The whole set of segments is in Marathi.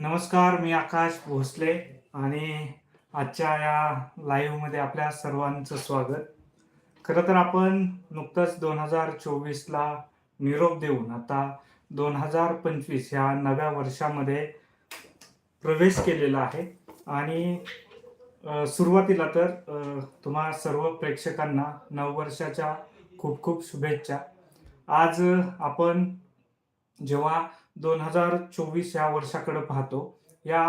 नमस्कार मी आकाश भोसले आणि आजच्या या लाईव्हमध्ये आपल्या सर्वांचं स्वागत. खरं तर आपण नुकतंच दोन हजार चोवीसला निरोप देऊन आता दोन हजार पंचवीस ह्या नव्या वर्षामध्ये प्रवेश केलेला आहे. आणि सुरुवातीला तर तुम्हा सर्व प्रेक्षकांना नववर्षाच्या खूप खूप शुभेच्छा. आज आपण जेव्हा दोन हजार चोवीस या वर्षाकडे पाहतो. या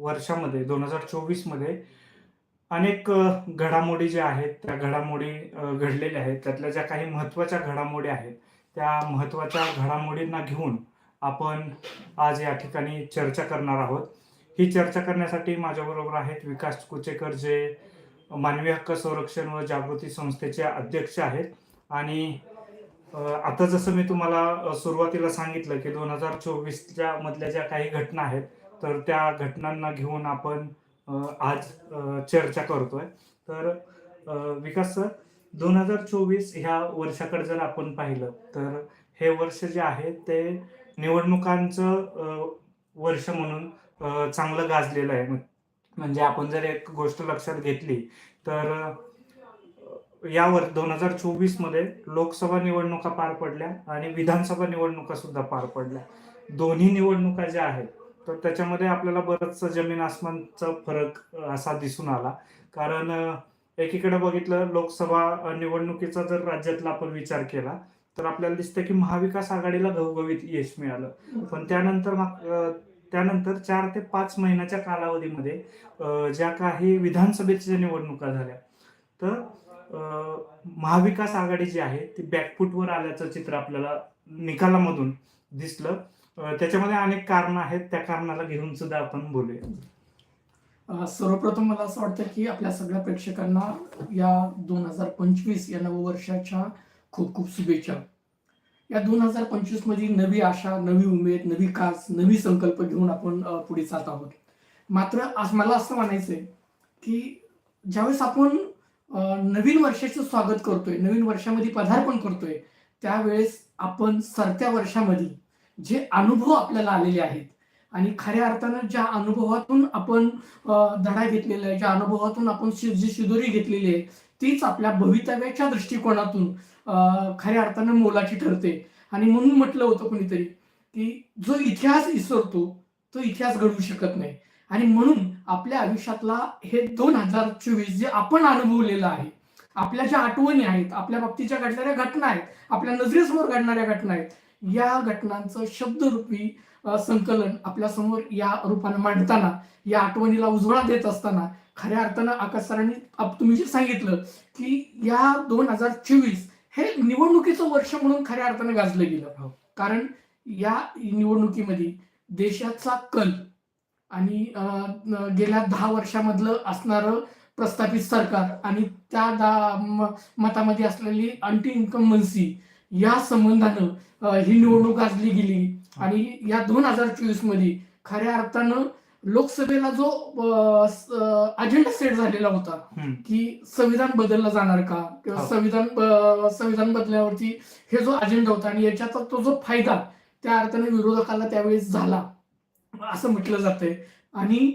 वर्षामध्ये दोन हजार चोवीसमध्ये अनेक घडामोडी ज्या आहेत त्या घडामोडी घडलेल्या आहेत. त्यातल्या ज्या काही महत्त्वाच्या घडामोडी आहेत त्या महत्त्वाच्या घडामोडींना घेऊन आपण आज या ठिकाणी चर्चा करणार आहोत. ही चर्चा करण्यासाठी माझ्याबरोबर आहेत विकास कुचेकर जे मानवी हक्क संरक्षण व जागृती संस्थेचे अध्यक्ष आहेत. आणि आता जसं मी तुम्हाला सुरुवातीला सांगितलं की दोन हजार चोवीसच्या मधल्या ज्या काही घटना आहेत तर त्या घटनांना घेऊन आपण आज चर्चा करतोय. तर विकास सर दोन हजार चोवीस ह्या वर्षाकडे जर आपण पाहिलं तर हे वर्ष जे आहे ते निवडणुकांचं वर्ष म्हणून चांगलं गाजलेलं आहे. म्हणजे आपण जर एक गोष्ट लक्षात घेतली तर यावर दोन हजार चोवीसमध्ये लोकसभा निवडणुका पार पडल्या आणि विधानसभा निवडणुका सुद्धा पार पडल्या. दोन्ही निवडणुका ज्या आहेत तर त्याच्यामध्ये आपल्याला बरंचसं जमीन आसमानचा फरक असा दिसून आला. कारण एकीकडे बघितलं लोकसभा निवडणुकीचा जर राज्यातला आपण विचार केला तर आपल्याला दिसतं की महाविकास आघाडीला घवघवीत यश मिळालं. पण त्यानंतर त्यानंतर चार ते पाच महिन्याच्या कालावधीमध्ये ज्या काही विधानसभेच्या निवडणुका झाल्या तर महाविकास आघाडी जी आहे ती बॅकफूटवर आल्याचं चित्र आपल्याला निकालामधून दिसलं. त्याच्यामध्ये अनेक कारणं आहेत. त्या कारणाला घेऊन सुद्धा आपण बोलूया. सर्वप्रथम मला असं वाटतं की आपल्या सगळ्या प्रेक्षकांना या दोन हजार पंचवीस या नववर्षाच्या खूप खूप शुभेच्छा. या दोन हजार पंचवीसमध्ये नवी आशा नवी उमेद नवी कास नवी संकल्प घेऊन आपण पुढे जात आहोत. मात्र आज मला असं म्हणायचंय की ज्यावेळेस आपण नवीन वर्षाचं स्वागत करतोय. नवीन वर्षामध्ये पदार्पण करतोय. त्यावेळेस आपण सरत्या वर्षामध्ये जे अनुभव आपल्याला आलेले आहेत आणि खऱ्या अर्थानं ज्या अनुभवातून आपण धडा घेतलेला आहे ज्या अनुभवातून आपण शि- जी शिदोरी घेतलेली आहे तीच आपल्या भवितव्याच्या दृष्टिकोनातून खऱ्या अर्थानं मोलाची ठरते. आणि म्हणून म्हटलं होतं कोणीतरी की जो इतिहास विसरतो तो इतिहास घडवू शकत नाही. आणि म्हणून आपल्या आयुष्यातला हे दोन हजार चोवीस जे आपण अनुभवलेलं आहे आपल्या ज्या आठवणी आहेत आपल्या बाबतीच्या घडणाऱ्या घटना आहेत आपल्या नजरेसमोर घडणाऱ्या घटना आहेत या घटनांचं शब्दरूपी संकलन आपल्यासमोर या रूपाने मांडताना या आठवणीला उजवळा देत असताना खऱ्या अर्थानं आकाश सरांनी तुम्ही जे सांगितलं की या दोन हजार चोवीस हे निवडणुकीचं वर्ष म्हणून खऱ्या अर्थानं गाजलं गेलं हो. कारण या निवडणुकीमध्ये देशाचा कल आणि गेल्या दहा वर्षामधलं असणारं प्रस्थापित सरकार आणि त्या दा मतामध्ये असलेली अँटी इन्कम्बन्सी या संबंधानं ही निवडणूक गाजली गेली आणि या दोन हजार चोवीसमध्ये खऱ्या अर्थानं लोकसभेला जो अजेंडा सेट झालेला होता. की संविधान बदललं जाणार का किंवा हो. संविधान संविधान बदलल्यावरती हे जो अजेंडा होता आणि याच्याचा तो जो फायदा त्या अर्थाने विरोधकाला त्यावेळेस झाला असं म्हटलं जातंय. आणि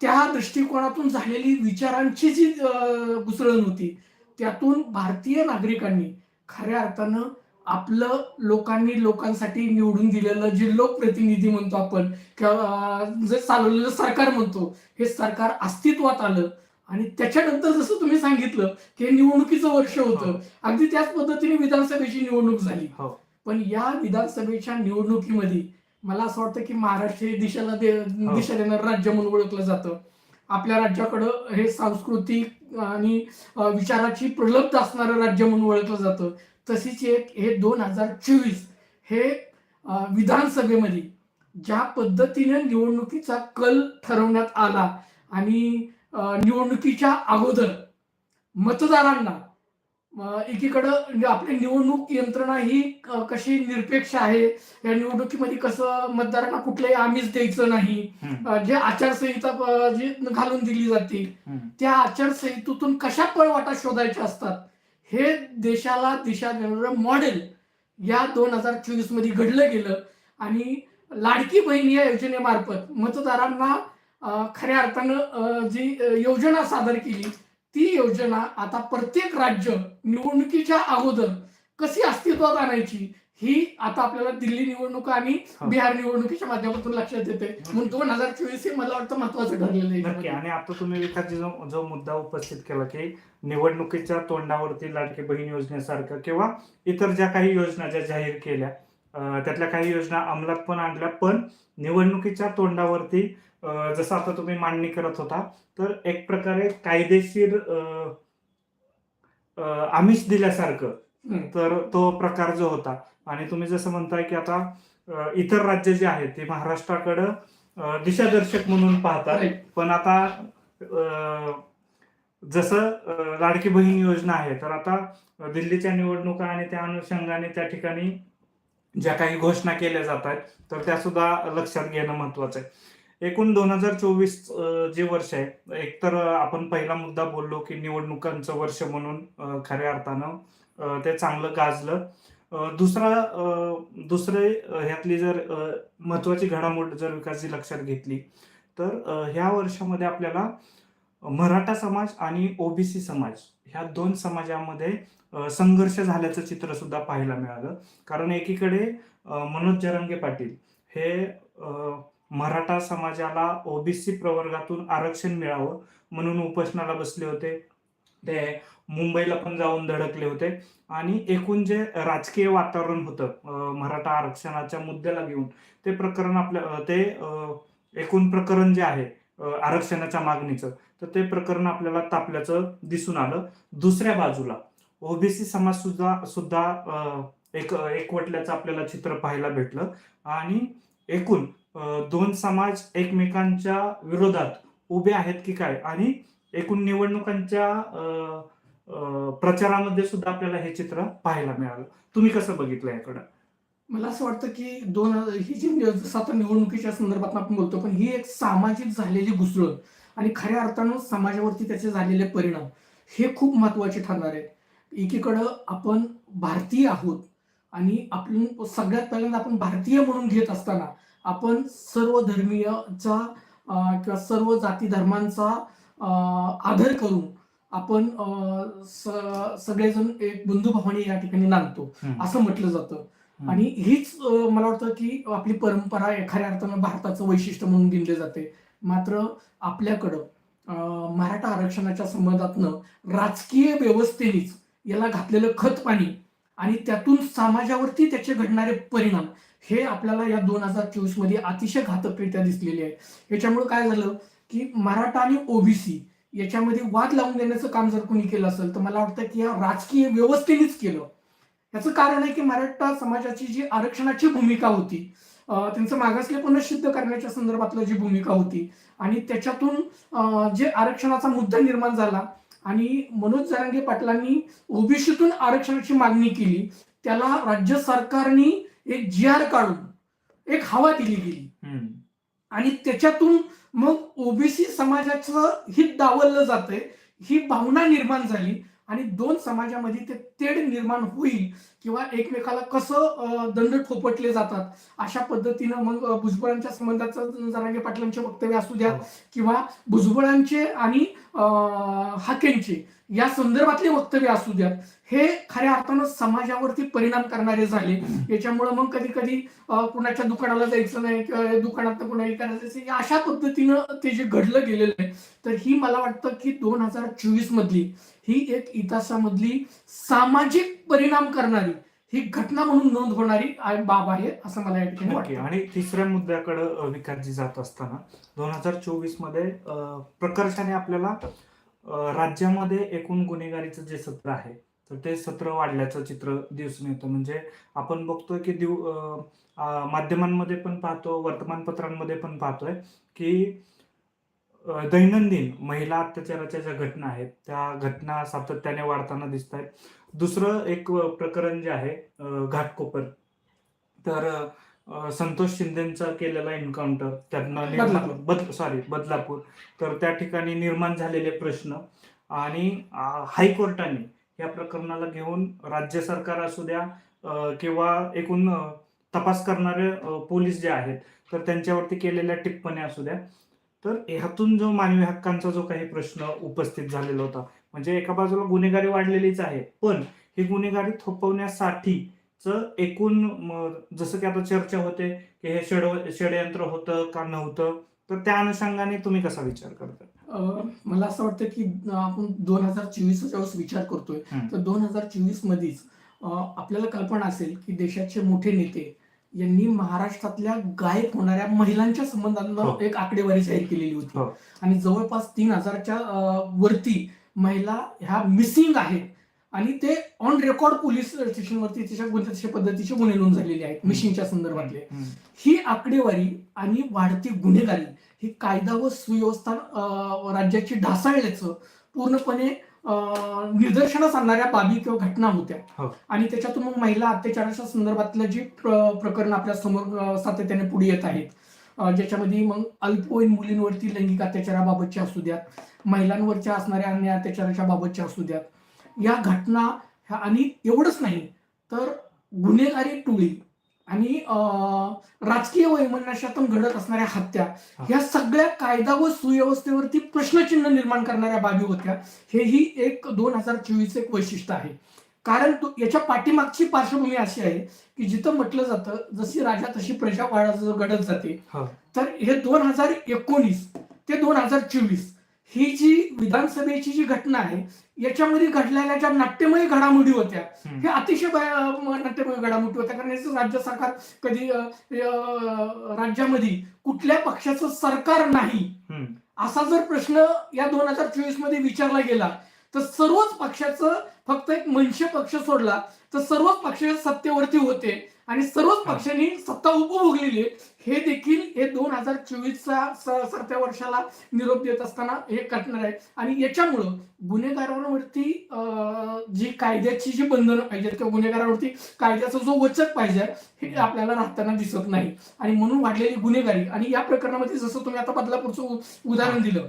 त्या दृष्टिकोनातून झालेली विचारांची जी घुसळण होती त्यातून भारतीय नागरिकांनी खऱ्या अर्थानं आपलं लोकांनी लोकांसाठी निवडून दिलेलं जे लोकप्रतिनिधी म्हणतो आपण किंवा जे चालवलेलं सरकार म्हणतो हे सरकार अस्तित्वात आलं. आणि त्याच्यानंतर जसं तुम्ही सांगितलं की हे निवडणुकीचं वर्ष होतं. अगदी त्याच पद्धतीने विधानसभेची निवडणूक झाली. हो. पण या विधानसभेच्या निवडणुकीमध्ये मला असं वाटतं की महाराष्ट्र हे दिशेला दे हो. दिशा देणारं राज्य म्हणून ओळखलं जातं आपल्या राज्याकडं हे सांस्कृतिक आणि विचाराची प्रलब्ध असणारं राज्य म्हणून ओळखलं जातं तशीच एक हे दोन हजार चोवीस हे विधानसभेमध्ये ज्या पद्धतीने निवडणुकीचा कल ठरवण्यात आला आणि निवडणुकीच्या अगोदर मतदारांना एकीकडं आपली निवडणूक यंत्रणा ही कशी निरपेक्ष आहे? या निवडणुकीमध्ये कसं मतदारांना कुठलंही आमिष द्यायचं नाही. जे आचारसंहिता जी घालून दिली जाते. त्या आचारसंहितेतून कशा पळवाटा शोधायच्या असतात? हे देशाला दिशा देणारं मॉडेल या दोन हजार चोवीसमध्ये घडलं गेलं. आणि लाडकी बहीण या योजनेमार्फत मतदारांना खऱ्या अर्थानं जी योजना सादर केली ती योजना आता प्रत्येक राज्य निवडणुकीच्या अगोदर कशी अस्तित्वात आणायची ही आता आपल्याला दिल्ली निवडणुका आणि. बिहार निवडणुकीच्या माध्यमातून लक्षात येते म्हणून दोन हजार चोवीस हे मला वाटतं महत्वाचं ठरलेलं आहे. आणि आता तुम्ही विकासजी जो जो मुद्दा उपस्थित केला की निवडणुकीच्या तोंडावरती लाडकी बहीण योजनेसारखं किंवा इतर ज्या काही योजना ज्या जाहीर केल्या त्यातल्या काही योजना अंमलात पण आणल्या पण निवडणुकीच्या तोंडावरती जसं आता तुम्ही मांडणी करत होता तर एक प्रकारे कायदेशीर आमिष दिल्यासारखं. तर तो प्रकार जो होता आणि तुम्ही जसं म्हणताय की आता इतर राज्य जे आहेत ते महाराष्ट्राकडं दिशादर्शक म्हणून पाहतात. पण आता जसं लाडकी बहीण योजना आहे तर आता दिल्लीच्या निवडणुका आणि त्या अनुषंगाने त्या ठिकाणी ज्या काही घोषणा केल्या जात आहेत तर त्या सुद्धा लक्षात घेणं महत्वाचं आहे एकूण दोन हजार चोवीस जे वर्ष आहे एकतर आपण पहिला मुद्दा बोललो की निवडणुकांचं वर्ष म्हणून खऱ्या अर्थानं ते चांगलं गाजलं. दुसरा दुसरे ह्यातली जर महत्वाची घडामोड जर विकासची लक्षात घेतली तर ह्या वर्षामध्ये आपल्याला मराठा समाज आणि ओबीसी समाज ह्या दोन समाजामध्ये संघर्ष झाल्याचं चित्र सुद्धा पाहायला मिळालं. कारण एकीकडे मनोज जरांगे पाटील हे मराठा समाजाला ओबीसी प्रवर्गातून आरक्षण मिळावं म्हणून उपोषणाला बसले होते. ते मुंबईला पण जाऊन धडकले होते. आणि एकूण जे राजकीय वातावरण होतं मराठा आरक्षणाच्या मुद्द्याला घेऊन ते प्रकरण आपल्या ते एकूण प्रकरण जे आहे आरक्षणाच्या मागणीचं तर ते प्रकरण आपल्याला तापल्याचं दिसून आलं. दुसऱ्या बाजूला ओबीसी समाज सुद्धा सुद्धा एक एकवटल्याचं आपल्याला चित्र पाहायला भेटलं. आणि एकूण दोन समाज एकमेकांच्या विरोधात उभे आहेत की काय? आणि एकूण निवडणुकांच्या प्रचारामध्ये सुद्धा आपल्याला हे चित्र पाहायला मिळालं. तुम्ही कसं बघितलं याकडं? मला असं वाटतं की दोन ही जी जसं आता निवडणुकीच्या संदर्भात आपण बोलतो पण ही एक सामाजिक झालेली घुसळण आणि खऱ्या अर्थानं समाजावरती त्याचे झालेले परिणाम हे खूप महत्त्वाचे ठरणार आहेत एकीकडं आपण भारतीय आहोत आणि आपण सगळ्यात पहिल्यांदा आपण भारतीय म्हणून घेत असताना आपण सर्व धर्मीयचा किंवा सर्व जाती धर्मांचा आदर करून आपण सगळेजण एक बंधुभावाने या ठिकाणी नांदतो असं म्हटलं जातं. आणि हीच मला वाटतं की आपली परंपरा खऱ्या अर्थानं भारताचं वैशिष्ट्य म्हणून गिनले जाते. मात्र आपल्याकडं मराठा आरक्षणाच्या संबंधातनं राजकीय व्यवस्थेनेच याला घातलेलं खत पाणी आणि त्यातून समाजावरती त्याचे घडणारे परिणाम हे आपल्याला या दोन हजार चोवीसमध्ये अतिशय घातकरित्या दिसलेले आहे याच्यामुळे काय झालं की मराठा आणि ओबीसी याच्यामध्ये वाद लावून देण्याचं काम जर कोणी केलं असेल तर मला वाटतं की या राजकीय व्यवस्थेनेच केलं. याचं कारण आहे की मराठा समाजाची जी आरक्षणाची भूमिका होती त्यांचं मागासलेपण सिद्ध करण्याच्या संदर्भातलं जी भूमिका होती आणि त्याच्यातून जे आरक्षणाचा मुद्दा निर्माण झाला आणि मनोज जरांगे पाटलांनी ओबीसीतून आरक्षणाची मागणी केली त्याला राज्य सरकारने एक जी आर काढून एक हवा दिली गेली. आणि त्याच्यातून मग ओबीसी समाजाचं हित डावललं जातंय ही भावना निर्माण झाली आणि दोन समाजामध्ये ते तेढ निर्माण होईल किंवा एकमेकाला कसं दंड थोपटले जातात अशा पद्धतीनं मग भुजबळांच्या संबंधाचं जरांगे पाटलांचे वक्तव्य असू द्या हो. किंवा भुजबळांचे आणि हाकेंची. या संदर्भातले वक्तव्य असू द्यात. हे खऱ्या अर्थानं समाजावरती परिणाम करणारे झाले. याच्यामुळं मग कधी कधी कुणाच्या दुकानाला जायचं नाही किंवा दुकानात कुणा करायचं अशा पद्धतीनं ते जे घडलं गेलेलं आहे तर ही मला वाटतं की दोन हजार चोवीस मधली ही एक इतिहासामधली सामाजिक परिणाम करणारी ही घटना म्हणून नोंद होणारी बाब आहे असं मला या ठिकाणी आणि तिसऱ्या मुद्द्याकडे अ, विकासजी जात असताना दोन हजार चोवीसमध्ये प्रकर्षाने आपल्याला राज्यामध्ये एकूण गुन्हेगारीचं जे सत्र आहे तर ते सत्र वाढल्याचं चित्र दिसून येतं. म्हणजे आपण बघतोय की दिव माध्यमांमध्ये पण पाहतो वर्तमानपत्रांमध्ये पण पाहतोय की दैनंदिन महिला अत्याचाराच्या ज्या घटना आहेत. त्या घटना सातत्याने वाढताना दिसत आहेत दुसरं एक प्रकरण जे आहे घाटकोपर तर संतोष शिंदेचा केलेला एन्काउंटर त्यातनं. बद सॉरी बदलापूर. तर त्या ठिकाणी निर्माण झालेले प्रश्न आणि हायकोर्टाने या प्रकरणाला घेऊन राज्य सरकार असू द्या किंवा एकूण तपास करणारे पोलीस जे आहेत तर त्यांच्यावरती केलेल्या टिप्पण्या असू द्या. तर ह्यातून जो मानवी हक्कांचा जो काही प्रश्न उपस्थित झालेला होता म्हणजे एका बाजूला गुन्हेगारी वाढलेलीच आहे पण ही गुन्हेगारी थोपवण्यासाठीच एकूण जसं की आता चर्चा होते की हे षड षडयंत्र होतं का नव्हतं तर त्या अनुषंगाने तुम्ही कसा विचार करता अं, मला असं वाटतं की आपण दोन हजार चोवीसचा ज्यावेळेस विचार करतोय. तर दोन हजार चोवीस मध्येच आपल्याला कल्पना असेल की देशाचे मोठे नेते यांनी महाराष्ट्रातल्या गायब होणाऱ्या महिलांच्या हो. संबंधानं एक आकडेवारी जाहीर केलेली होती हो. आणि जवळपास तीन हजारच्या वरती महिला ह्या मिसिंग आहेत आणि ते ऑन रेकॉर्ड पोलीस स्टेशनवरती तिच्या पद्धतीचे गुन्हे नोंद झालेले आहेत मिसिंगच्या संदर्भातले. ही आकडेवारी आणि वाढती गुन्हेगारी ही कायदा व सुव्यवस्था राज्याची ढासळल्याचं पूर्णपणे निदर्शनास आणणाऱ्या बाबी किंवा घटना होत्या. हो. आणि त्याच्यातून मग महिला अत्याचाराच्या संदर्भातलं जी प्र- प्रकरण आपल्यासमोर सातत्याने पुढे येत आहेत. ज्याच्यामध्ये मग अल्पवयीन मुलींवरती लैंगिक अत्याचाराबाबतचे असू द्यात महिलांवरच्या असणाऱ्या अन्य अत्याचाराच्या बाबतच्या असू द्यात. या घटना ह्या आणि एवढंच नाही तर गुन्हेगारी टोळी आणि अं, राजकीय वैमनस्यातून घडत असणाऱ्या हत्या. ह्या सगळ्या कायदा व सुव्यवस्थेवरती प्रश्नचिन्ह निर्माण करणाऱ्या बाबी होत्या हे ही एक दोन हजार चोवीस एक वैशिष्ट्य आहे कारण तो- याच्या पाठीमागची पार्श्वभूमी अशी आहे की जिथं म्हटलं जातं जशी राजा तशी प्रजा वाढत घडत जाते. तर हे दोन हजार एकोणीस ते दोन हजार चोवीस ही जी विधानसभेची जी घटना आहे याच्यामध्ये घडलेल्या ज्या नाट्यमय घडामोडी होत्या. हे अतिशय नाट्यमय घडामोडी होत्या कारण याचं राज्य सरकार कधी राज्यामध्ये कुठल्या पक्षाचं सरकार नाही. असा जर प्रश्न या दोन हजार चोवीसमध्ये विचारला गेला तर सर्वच पक्षाचं फक्त एक मनसे पक्ष सोडला तर सर्वच पक्ष सत्तेवरती होते आणि सर्वच. पक्षांनी सत्ता उपभोगलेली आहे हे देखील हे दोन हजार चोवीसचा सरत्या वर्षाला निरोप देत असताना हे कटणार आहे. आणि याच्यामुळं गुन्हेगारांवरती जी कायद्याची जी बंधनं पाहिजेत किंवा गुन्हेगारांवरती कायद्याचा जो वचक पाहिजे हे आपल्याला राहताना दिसत नाही. आणि म्हणून वाढलेली गुन्हेगारी. आणि या प्रकरणामध्ये जसं तुम्ही आता बदलापूरचं उदाहरण दिलं.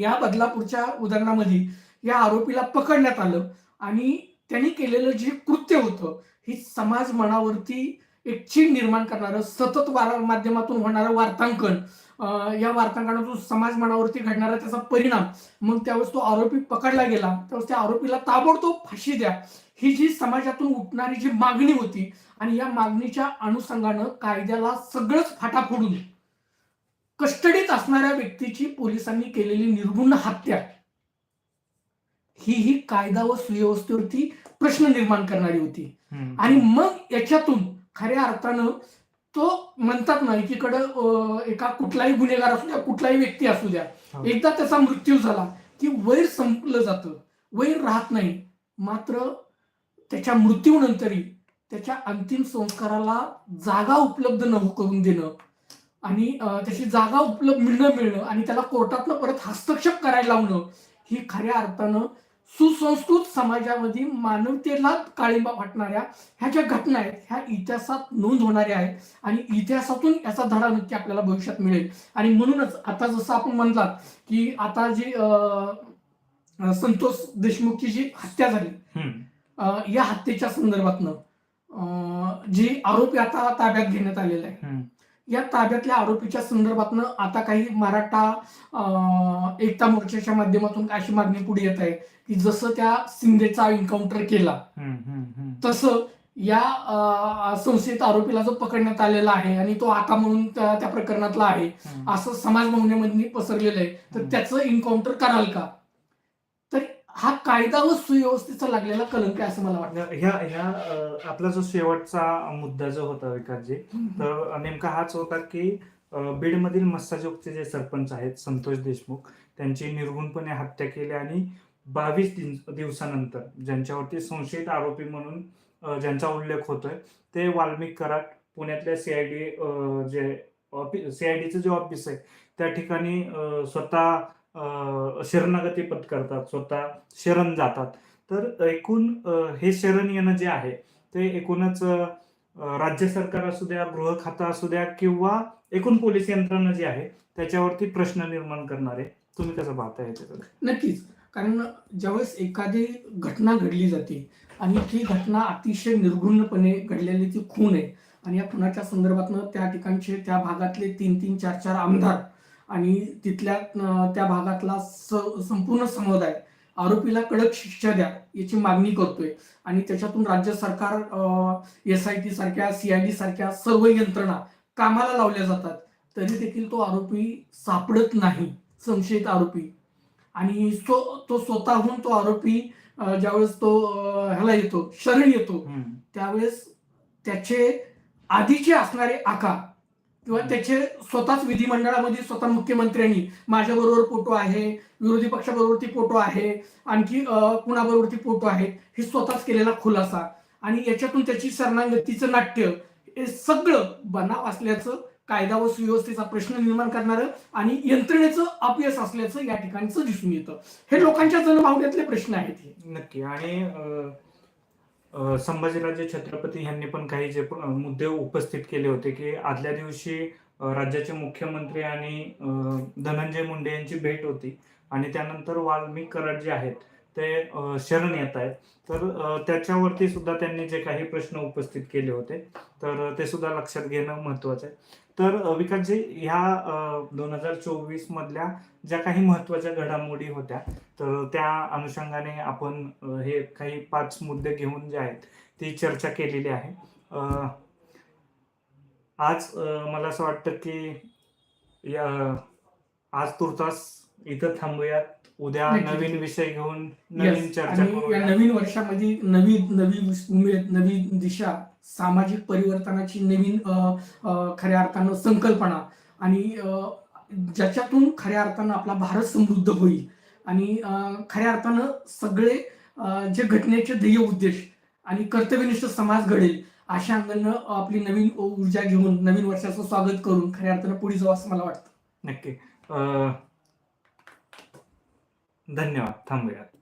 या बदलापूरच्या उदाहरणामध्ये या आरोपीला पकडण्यात आलं. आणि त्यांनी केलेलं जे कृत्य होतं ही समाज मनावरती एक चीड निर्माण करणारं सतत वार माध्यमातून होणारं वार्तांकन. या वार्तांकनातून समाज मनावरती घडणारा त्याचा परिणाम मग त्यावेळेस तो आरोपी पकडला गेला. त्यावेळेस त्या आरोपीला ताबडतोब फाशी द्या. ही जी समाजातून उठणारी जी मागणी होती आणि या मागणीच्या अनुषंगानं कायद्याला सगळंच फाटा फोडून कस्टडीत असणाऱ्या व्यक्तीची पोलिसांनी केलेली निर्गुण हत्या. ही ही कायदा व सुव्यवस्थेवरती प्रश्न निर्माण करणारी होती. आणि मग याच्यातून खऱ्या अर्थानं तो म्हणतात ना एकीकडं एका कुठलाही गुन्हेगार असू द्या कुठलाही व्यक्ती असू द्या. एकदा त्याचा मृत्यू झाला की वैर संपलं जातं वैर राहत नाही मात्र त्याच्या मृत्यूनंतरही त्याच्या अंतिम संस्काराला जागा उपलब्ध न करून देणं आणि त्याची जागा उपलब्ध न मिळणं आणि त्याला कोर्टातनं परत हस्तक्षेप करायला लावणं ही खऱ्या अर्थानं सुसंस्कृत समाजामध्ये मानवतेला काळिंबा वाटणाऱ्या ह्या ज्या घटना आहेत ह्या इतिहासात नोंद होणाऱ्या आहेत आणि इतिहासातून याचा धडा नक्की आपल्याला भविष्यात मिळेल आणि म्हणूनच आता जसं आपण म्हणलात की आता जी संतोष देशमुखची जी हत्या झाली या हत्येच्या संदर्भातनं जे आरोपी आता ताब्यात घेण्यात आलेले आहे. या ताब्यातल्या आरोपीच्या संदर्भातनं आता काही मराठा एकता मोर्चाच्या माध्यमातून अशी मागणी पुढे येत आहे की जसं त्या शिंदेचा एन्काउंटर केला. तसं या संशयित आरोपीला जो पकडण्यात आलेला आहे आणि तो आता म्हणून त्या प्रकरणातला आहे. असं समाज मागण्यामध्ये पसरलेलं आहे तर. त्याचं एन्काउंटर कराल का हा कायदा व सुव्यवस्थेचा लागलेला कलंक आहे असं मला वाटतं. ह्या ह्या अ, आपला जो शेवटचा मुद्दा जो होता विकासजी तर नेमका हाच होता की अ, बीडमधील मस्साजोगचे जे सरपंच आहेत संतोष देशमुख त्यांची निर्गुणपणे हत्या केली आणि बावीस दिवसानंतर ज्यांच्यावरती संशयित आरोपी म्हणून अ, ज्यांचा उल्लेख होतोय ते वाल्मिक कराड पुण्यातल्या सीआयडी जे सीआयडीचं जे ऑफिस आहे त्या ठिकाणी अ, स्वतः शरणागती पत्करतात स्वतः शरण जातात. तर एकूण हे शरण येणं जे आहे ते एकूणच राज्य सरकार असू द्या गृह खाता असू द्या किंवा एकूण पोलीस यंत्रणा जी आहे त्याच्यावरती प्रश्न निर्माण करणारे तुम्ही कसं पाहता याच्याकडे? नक्कीच. कारण ज्यावेळेस एखादी घटना घडली जाते आणि ती घटना अतिशय निर्घुणपणे घडलेली ती खून आहे आणि या खुनाच्या संदर्भातनं त्या ठिकाणचे त्या भागातले तीन तीन चार चार आमदार आणि तिथल्या त्या भागातला स- संपूर्ण समुदाय आरोपीला कडक शिक्षा द्या याची मागणी करतोय आणि त्याच्यातून राज्य सरकार एस आय टी सारख्या सीआयडी सारख्या सर्व यंत्रणा कामाला लावल्या जातात तरी देखील तो आरोपी सापडत नाही संशयित आरोपी आणि तो तो स्वतःहून तो आरोपी ज्यावेळेस तो ह्याला येतो शरण येतो. त्यावेळेस त्याचे आधीचे असणारे आका किंवा त्याचे स्वतःच विधिमंडळामध्ये स्वतः मुख्यमंत्र्यांनी माझ्याबरोबर फोटो आहे विरोधी पक्षाबरोबरती फोटो आहे आणखी कुणाबरोबरती फोटो आहे हे स्वतःच केलेला खुलासा. आणि याच्यातून त्याची शरणागतीचं नाट्य हे सगळं बनाव असल्याचं कायदा व सुव्यवस्थेचा प्रश्न निर्माण करणारं आणि यंत्रणेचं अपयश असल्याचं या ठिकाणचं दिसून येतं. हे लोकांच्या जनभावनेतले प्रश्न आहेत हे. नक्की. आणि अ, संभाजीराजे छत्रपती यांनी पण काही जे मुद्दे उपस्थित केले होते की आदल्या दिवशी राज्याचे मुख्यमंत्री आणि धनंजय मुंडे यांची भेट होती आणि त्यानंतर वाल्मिक कराड जे आहेत ते शरण येत आहेत. तर त्याच्यावरती सुद्धा त्यांनी जे काही प्रश्न उपस्थित केले होते तर ते सुद्धा लक्षात घेणं महत्वाचं आहे. तर विकासजी ह्या दोन हजार चोवीस मधल्या ज्या काही महत्त्वाच्या घडामोडी होत्या तर त्या अनुषंगाने आपण हे काही पाच मुद्दे घेऊन जे आहेत ती चर्चा केलेली आहे. आज मला असं वाटतं की या आज तुर्तास इथं थांबूयात. उद्या नक्की. नवीन विषय घेऊन नवीन Yes. चर्चा आणि या करूया नवीन वर्षामध्ये नवी नवी उमेद नवी दिशा सामाजिक परिवर्तनाची नवीन अ, अ, खऱ्या अर्थानं संकल्पना आणि अ, ज्याच्यातून खऱ्या अर्थानं आपला भारत समृद्ध होईल आणि अ, खऱ्या अर्थानं सगळे अ, जे घटनेचे ध्येय उद्देश आणि कर्तव्यनिष्ठ समाज घडेल अशा अंगानं आपली नवीन ऊर्जा घेऊन नवीन वर्षाचं स्वागत करून खऱ्या अर्थानं पुढे जाऊ असं मला वाटतं नक्की अ, धन्यवाद थांबूयात